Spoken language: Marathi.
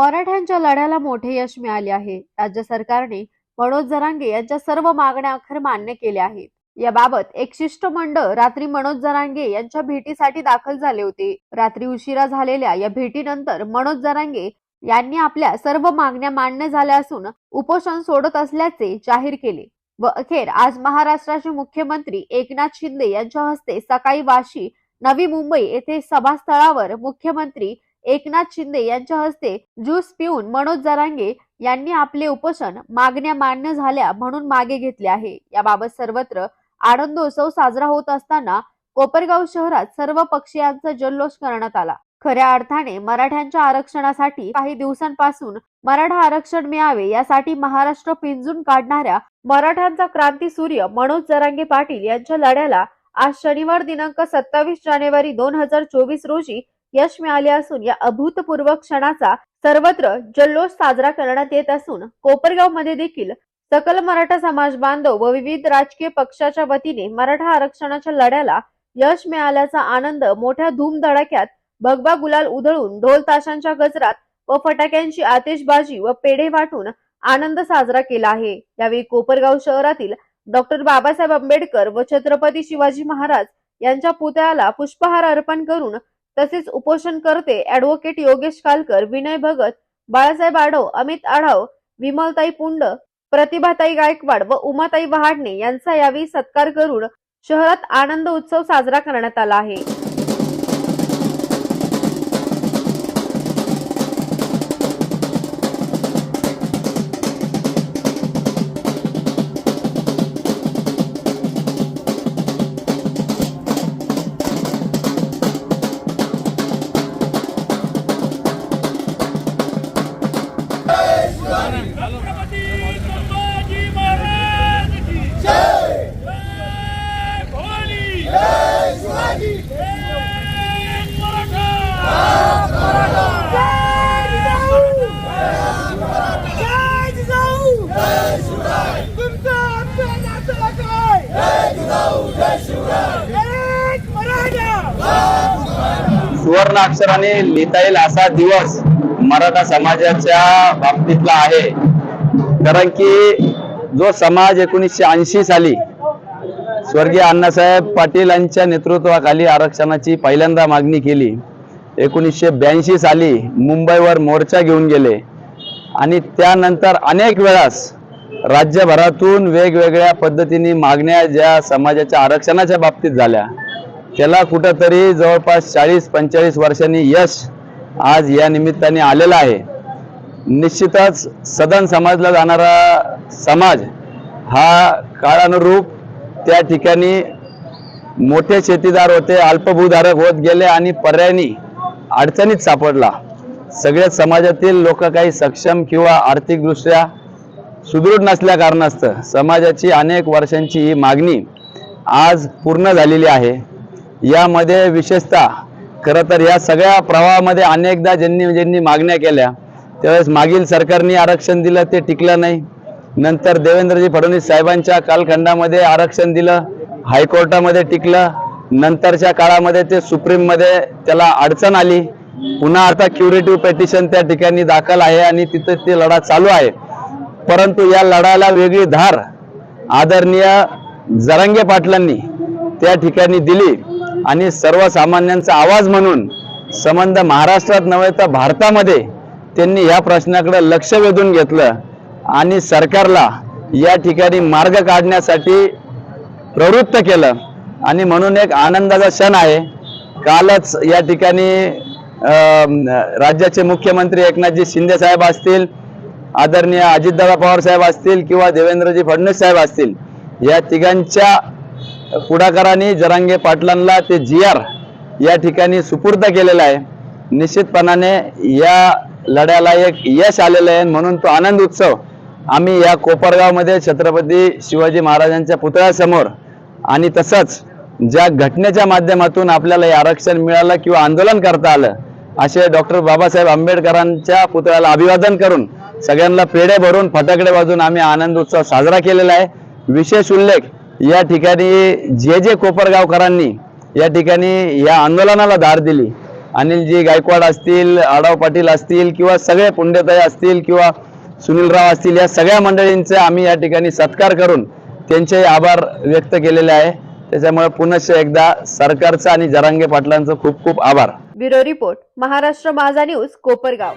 मराठ्यांच्या लढ्याला मोठे यश मिळाले आहे. राज्य सरकारने मनोज जरांगे यांच्या सर्व मागण्या अखेर मान्य केल्या आहेत. याबाबत एक शिष्टमंडळ रात्री मनोज जरांगे यांच्या भेटीसाठी दाखल झाले होते. रात्री उशिरा झालेल्या या भेटीनंतर मनोज जरांगे यांनी आपल्या सर्व मागण्या मान्य झाल्या असून उपोषण सोडत असल्याचे जाहीर केले. व अखेर आज महाराष्ट्राचे मुख्यमंत्री एकनाथ शिंदे यांच्या हस्ते सकाळी वाशी नवी मुंबई येथे सभास्थळावर मुख्यमंत्री एकनाथ शिंदे यांच्या हस्ते ज्यूस पिऊन मनोज जरांगे यांनी आपले उपोषण मागण्या मान्य झाल्या म्हणून मागे घेतले आहे. याबाबत सर्वत्र आनंदोत्सव साजरा होत असताना कोपरगाव शहरात सर्व पक्षीयांचा जल्लोष करण्यात आला. खऱ्या अर्थाने मराठ्यांच्या आरक्षणासाठी काही दिवसांपासून मराठा आरक्षण मिळावे यासाठी महाराष्ट्र पिंजून काढणाऱ्या मराठ्यांचा क्रांती सूर्य मनोज जरांगे पाटील यांच्या लढ्याला आज शनिवार दिनांक सत्तावीस जानेवारी दोन हजार चोवीस रोजी यश मिळाले असून या अभूतपूर्व क्षणाचा सर्वत्र जल्लोष साजरा करण्यात येत असून कोपरगावमध्ये देखील सकल मराठा समाज बांधव व विविध राजकीय पक्षाच्या वतीने मराठा आरक्षणाच्या लढ्याला यश मिळाल्याचा आनंद मोठ्या धूमधडाक्यात भगवा गुलाल उधळून ढोल ताशांच्या गजरात व फटाक्यांची आतिषबाजी व पेढे वाटून आनंद साजरा केला आहे. यावेळी कोपरगाव शहरातील डॉक्टर बाबासाहेब आंबेडकर व छत्रपती शिवाजी महाराज यांच्या पुतळ्याला पुष्पहार अर्पण करून तसेच उपोषणकर्ते ऍडव्होकेट योगेश कालकर विनय भगत बाळासाहेब आढव अमित आढाव विमलताई पुंड प्रतिभाताई गायकवाड व उमाताई वहाडणे यांचा यावेळी सत्कार करून शहरात आनंद उत्सव साजरा करण्यात आला आहे. सुवर्ण अक्षराने लिहिता येईल असा दिवस. मराठा समाजाच्या बाबतीतला आहे. कारण की जो समाज एकोणीसशे ऐंशी साली स्वर्गीय अण्णासाहेब पाटील यांच्या नेतृत्वाखाली आरक्षणाची पहिल्यांदा मागणी केली. एकोणीसशे ब्याऐंशी साली मुंबईवर मोर्चा घेऊन गेले. आणि त्यानंतर अनेक वेळास राज्यभरातून वेगवेगळ्या पद्धतीने मागण्या ज्या समाजाच्या आरक्षणाच्या बाबतीत झाल्या. त्याला कुठंतरी जवळपास चाळीस पंचेचाळीस वर्षांनी यश आज या निमित्ताने आलेला आहे. निश्चितच सदन समजला जाणारा समाज हा काळानुरूप त्या ठिकाणी मोठे शेतीदार होते अल्पभूधारक होत गेले आणि पर्यायी अडचणीत सापडला. सगळ्या समाजातील लोक काही सक्षम किंवा आर्थिकदृष्ट्या सुदृढ नसल्या कारणास्तव समाजाची अनेक वर्षांची ही मागणी आज पूर्ण झालेली आहे. यामध्ये विशेषतः खरं तर या सगळ्या प्रवाहामध्ये अनेकदा ज्यांनी ज्यांनी मागण्या केल्या त्यावेळेस मागील सरकारने आरक्षण दिलं ते टिकलं नाही. नंतर देवेंद्रजी फडणवीस साहेबांच्या कालखंडामध्ये आरक्षण दिलं हायकोर्टामध्ये टिकलं. नंतरच्या काळामध्ये ते सुप्रीममध्ये त्याला अडचण आली. पुन्हा आता क्युरेटिव्ह पेटिशन त्या ठिकाणी दाखल आहे आणि तिथं ते लढा चालू आहे. परंतु या लढायला वेगळी धार आदरणीय जरांगे पाटलांनी त्या ठिकाणी दिली. आणि सर्वसामान्यांचा आवाज म्हणून संबंध महाराष्ट्रात नव्हे तर भारतामध्ये त्यांनी या प्रश्नाकडे लक्ष वेधून घेतलं आणि सरकारला या ठिकाणी मार्ग काढण्यासाठी प्रवृत्त केलं. आणि म्हणून एक आनंदाचा क्षण आहे. कालच या ठिकाणी राज्याचे मुख्यमंत्री एकनाथजी शिंदे साहेब असतील आदरणीय अजितदादा पवार साहेब असतील किंवा देवेंद्रजी फडणवीस साहेब असतील या तिघांच्या पुढाकाराने जरांगे पाटलांना ते जी आर या ठिकाणी सुपूर्द केलेला आहे. निश्चितपणाने या लढ्याला एक यश आलेलं आहे म्हणून तो आनंद उत्सव आम्ही या कोपरगावमध्ये छत्रपती शिवाजी महाराजांच्या पुतळ्यासमोर आणि तसंच ज्या घटनेच्या माध्यमातून आपल्याला हे आरक्षण मिळालं किंवा आंदोलन करता आलं असे डॉक्टर बाबासाहेब आंबेडकरांच्या पुतळ्याला अभिवादन करून सगळ्यांना पेढे भरून फटाकडे वाजून आम्ही आनंद उत्सव साजरा केलेला आहे. विशेष उल्लेख या ठिकाणी जे जे कोपरगावकरांनी या ठिकाणी या आंदोलनाला धार दिली. अनिलजी गायकवाड असतील आडाव पाटील असतील किंवा सगळे पुंडेताई असतील किंवा सुनीलराव असतील या सगळ्या मंडळींचे आम्ही या ठिकाणी सत्कार करून त्यांचे आभार व्यक्त केलेले आहे. त्याच्यामुळे पुनश्च एकदा सरकारचं आणि जरांगे पाटलांचं खूप खूप आभार. ब्युरो रिपोर्ट महाराष्ट्र माझा न्यूज कोपरगाव.